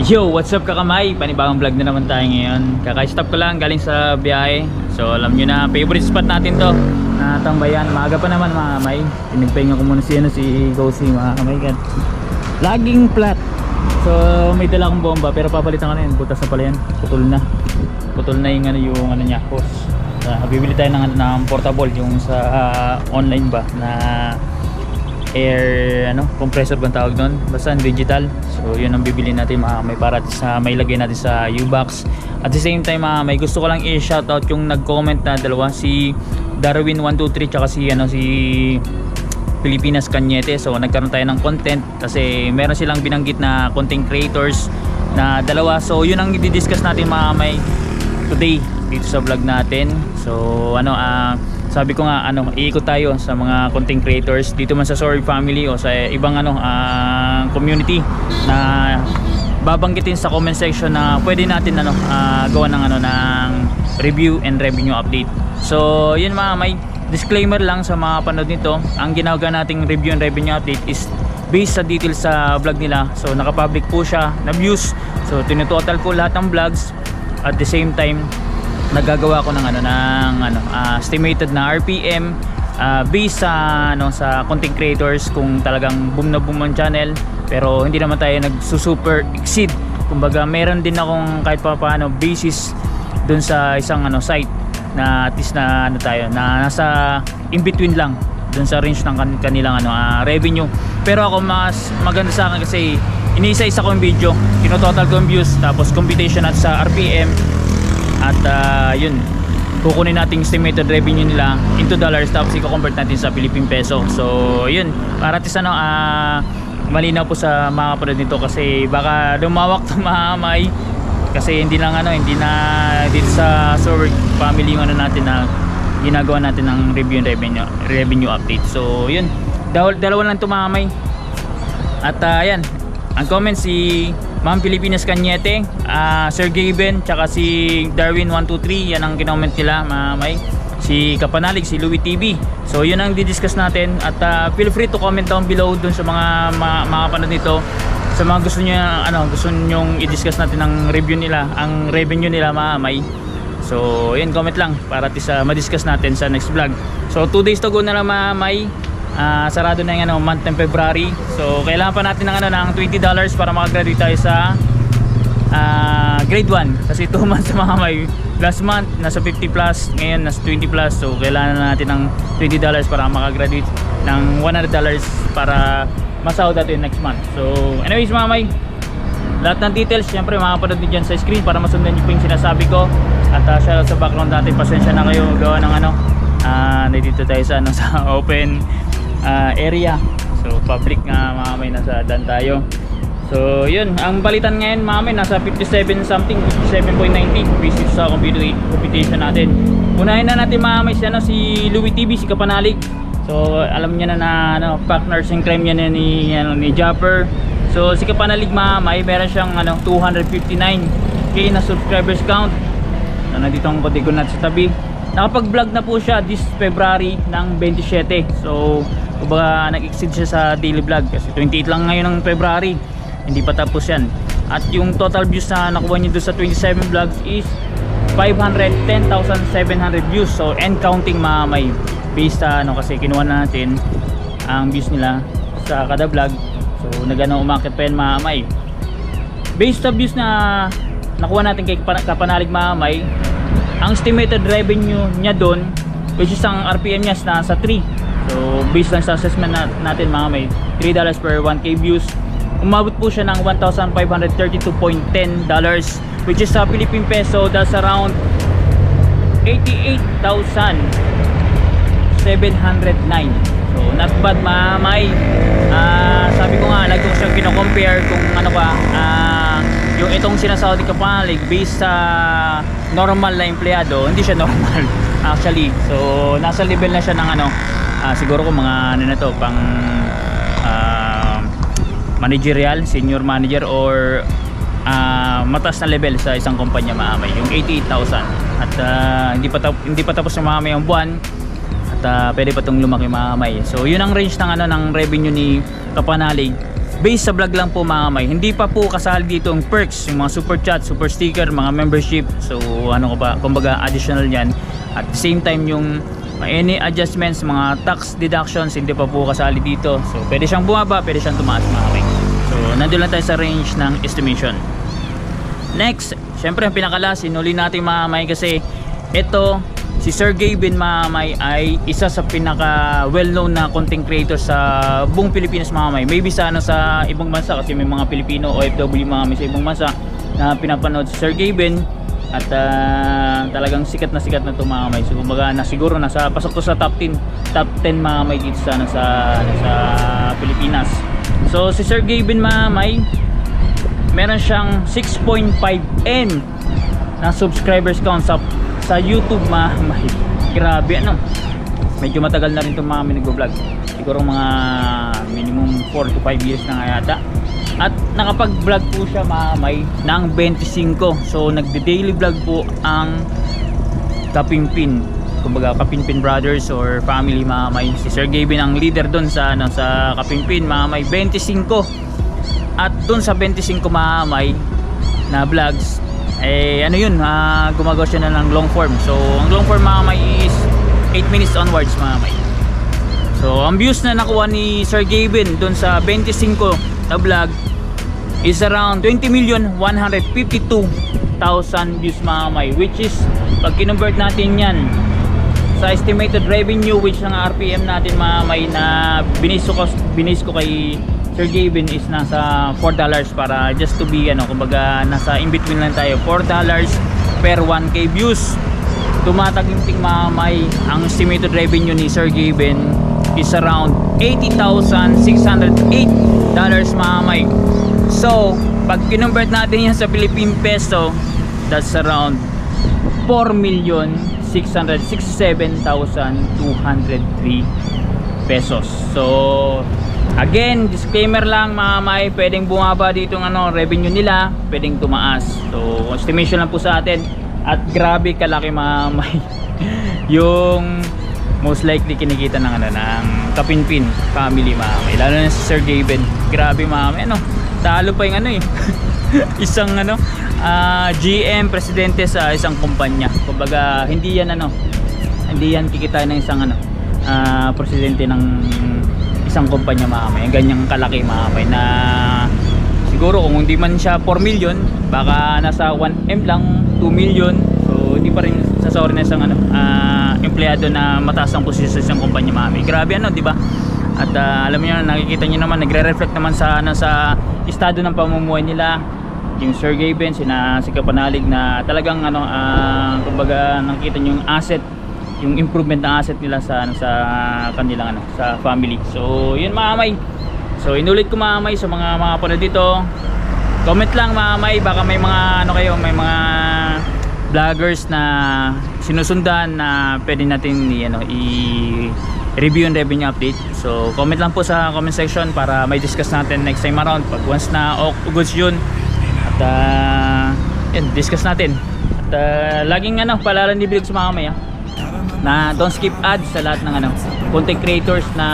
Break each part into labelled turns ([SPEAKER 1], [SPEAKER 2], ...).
[SPEAKER 1] Yo, what's up kakamay? Panibagong vlog na naman tayo ngayon. Kaka-stop ko lang galing sa biyahe. So alam nyo na, favorite spot natin to. Na tambayan. Maaga pa naman mga kamay. Pinagpahinga ko muna si, ano, si Gosi mga kamay. Kat. Laging flat. So may dala akong bomba pero papalitan ko na yun. Butas na pala yan. Putol na. Putol na yung ano, yung ano niya, hose. Uh, bibili tayo ng, ano, ng portable yung sa ah, online ba na air ano compressor bang tawag doon? Basta digital. So yun ang bibili natin mga may para sa may lagay natin sa U-box. At the same time mga may gusto ko lang i-shoutout yung nag-comment na dalawa si Darwin123 tsaka si ano si Pilipinas Kanyete so nagkaroon tayo ng content kasi meron silang binanggit na content creators na dalawa. So yun ang i-discuss natin mga may today dito sa vlog natin. So ano ah sabi ko nga ano iikot tayo sa mga content creators dito man sa Sorry Family o sa ibang ano ah, community na babanggitin sa comment section na pwede natin ano ah, gawa ng ano ng review and revenue update. So yun mga may disclaimer lang sa mga panood nito. Ang ginagawa nating review and revenue update is based sa details sa vlog nila. So nakapublic po siya na views. So tinutotal ko lahat ng vlogs at the same time nagagawa ko ng ano ng ano ah, estimated na RPM ah, based sa ano sa content creators kung talagang boom na boom ang channel. Pero hindi naman tayo nagsusuper exceed. Kumbaga meron din akong kahit pa paano basis dun sa isang ano site na at least na ano tayo na nasa in between lang dun sa range ng kan- kanilang ano ah, revenue. Pero ako mas maganda sa akin kasi iniisa-isa ko yung video. Tinototal ko yung views tapos computation at sa RPM at ah, yun kukunin natin estimated revenue nila. Into dollars tapos i-convert natin sa Philippine peso. So yun para tis ano ah, malinaw po sa mga kapatid nito kasi baka lumawak to mahamay. Kasi hindi lang ano hindi na dito sa Sorg family ano natin na ginagawa natin ng review revenue revenue update. So yun dalawa, dalawa lang tumamay at ah, yan ang comment si Ma'am Pilipinas Cañete, ah, Sir Gaben, tsaka si Darwin123, yan ang kinoment nila, mamay. Si Kapanalig, si Louie TV. So yun ang didiscuss natin at ah, feel free to comment down below dun sa mga mga, mga nito. Sa mga gusto niyo ano, gusto niyo i-discuss natin ang review nila, ang revenue nila, mamay. So, yun, comment lang para at least ah, ma-discuss natin sa next vlog. So, 2 days to go na lang mamay. Ah, sarado na yung ano, month ng February. So, kailangan pa natin ng ano ng $20 para makagraduate tayo sa ah, grade 1 kasi 2 months sa mga may last month nasa 50 plus ngayon nasa 20 plus. So kailangan na natin ng $20 para makagraduate ng $100 para masahod natin next month. So anyways mga may lahat ng details syempre makapanood din dyan sa screen para masundan nyo po yung sinasabi ko. At uh, shoutout sa background natin pasensya na kayo. Gawa ng ano. Ah nandito tayo sa, ano, sa open ah, area. So public nga mga may nasa dan tayo. So yun. Ang balitan ngayon mga may nasa 57 something 57.90 basis sa computer computation natin. Unahin na natin mga may si, ano, si Louie TV si Kapanalig. So alam niya na na ano, partners in crime yan ni, ano, ni Japper So si Kapanalig Mamay, meron siyang ano 259k na subscribers count. So, nandito ang konti ko natin sa tabi. Nakapag-vlog na po siya this February ng 27. So kumbaga nag-exceed siya sa daily vlog kasi 28 lang ngayon ng February. Hindi pa tapos yan. At yung total views na nakuha niyo doon sa 27 vlogs is 510,700 views. So and counting Mamay. Based sa ano kasi kinuha na natin ang views nila sa kada vlog So nagano umakit pa yan mamay. Based sa views na nakuha natin kay Kapan- Kapanalig mamay, ang estimated revenue niya doon which is ang RPM niya na sa 3. So based lang sa assessment na, natin mamay, $3 per 1k views. Umabot po siya ng $1,532.10 which is sa Philippine peso that's around 88,709. So not bad mamay. Ah, sabi ko nga, lagi ko siyang kino-compare kung ano ba, ah, yung itong sinasahod ni Kapalig based sa normal na empleyado, hindi siya normal actually. So nasa level na siya ng ano, ah, siguro kung mga ano na to, pang ah, managerial, senior manager or ah, mataas na level sa isang kumpanya maamay, yung 88,000. At ah, hindi pa hindi pa tapos maamay ang buwan at ah, pwede pa itong lumaki mga kamay so yun ang range ng ano ng revenue ni Kapanalig based sa vlog lang po mga kamay. Hindi pa po kasali dito yung perks, yung mga super chat, super sticker, mga membership. So ano ko ba, kumbaga additional yan. At same time yung any adjustments, mga tax deductions, hindi pa po kasali dito. So pwede siyang bumaba, pwede siyang tumaas mga kamay. So nandun lang tayo sa range ng estimation. Next, syempre ang pinakala, sinuli natin mga kamay kasi ito, si Sir Gavin Mamay ay isa sa pinaka well-known na content creator sa buong Pilipinas mga kamay. Maybe sa, ano, sa ibang bansa kasi may mga Pilipino OFW mga kamay sa ibang bansa na pinapanood si Sir Gavin at ah, talagang sikat na sikat na ito mga kamay. So kumbaga na siguro nasa pasok to sa top 10 top 10 mga kamay dito sa, ano, sa, ano, Pilipinas. So si Sir Gavin Mamay meron siyang 6.5M na subscribers count sa, sa YouTube mga may grabe ano medyo matagal na rin itong mga nagbo-vlog siguro mga minimum 4 to 5 years na nga yata at nakapag-vlog po siya mga may ng 25 so nagde-daily vlog po ang Kapimpin kumbaga Kapimpin Brothers or family mga may si Sir Gavin ang leader doon sa ano sa Kapimpin mga may 25 at dun sa 25 mamay na vlogs eh ano yun ah, gumagawa siya na ng long form. So ang long form mamay is 8 minutes onwards mamay. So ang views na nakuha ni Sir Gavin dun sa 25 na vlog is around 20 million 152,000 views mamay which is pag kinonvert natin yan sa estimated revenue which ng RPM natin mamay na binis ko, binis ko kay Sir Gavin is nasa 4 dollars para just to be ano kumbaga nasa in between lang tayo. 4 dollars per 1k views. Tumataginting mamay ang estimated revenue ni Sir Gavin is around 80,608 dollars mamay so pag kinonvert natin yan sa Philippine peso that's around 4 million 667,203 pesos. So, again, disclaimer lang mga may pwedeng bumaba dito ng ano, revenue nila, pwedeng tumaas. So, estimation lang po sa atin. At grabe kalaki mga may yung most likely kinikita ng ano ng Kapinpin family mga may lalo na si Sir Gavin grabe mga may ano talo pa yung ano eh. Isang ano ah, GM presidente sa isang kumpanya. Kumbaga hindi yan ano hindi yan kikita ng isang ano ah, presidente ng isang kumpanya mamay ganyang kalaki mamay na siguro kung hindi man siya 4 million baka nasa 1M lang 2 million so hindi pa rin sasori na isang ano ah, empleyado na mataas ang posisyon sa isang kumpanya mamay grabe ano di ba at ah, alam niyo nakikita niyo naman nagre-reflect naman sa ano sa estado ng pamumuhay nila yung Sir Gaben, sina si Kapanalig na talagang ano ah, kumbaga nakita niyo yung asset yung improvement ng asset nila sa ano sa kanilang ano sa family. So, yun mga kamay. So, inulit ko mga kamay sa mga mga panood dito. Comment lang mga kamay, baka may mga ano kayo, may mga vloggers na sinusundan na pwede natin i ano i review and revenue update. So, comment lang po sa comment section para may discuss natin next time around pag once na goods yun. At uh, yun, discuss natin. At uh, laging ano, palaran ni Bilog sa mga kamay ah na don't skip ads sa lahat ng ano content creators na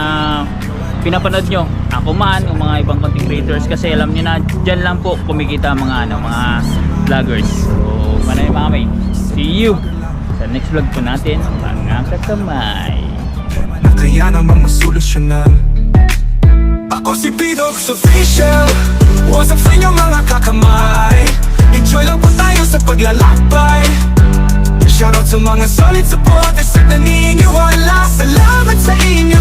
[SPEAKER 1] pinapanood nyo ako man o mga ibang content creators kasi alam nyo na dyan lang po kumikita mga ano mga vloggers. So manay mga kamay see you sa next vlog po natin mga kakamay.
[SPEAKER 2] Na kaya namang masolusyonan. Ako si Pidox Official. What's up sa inyo mga kakamay. Enjoy lang po tayo sa paglalakbay. Shoutout sa mga solid supporters at naniniwala. Salamat sa inyo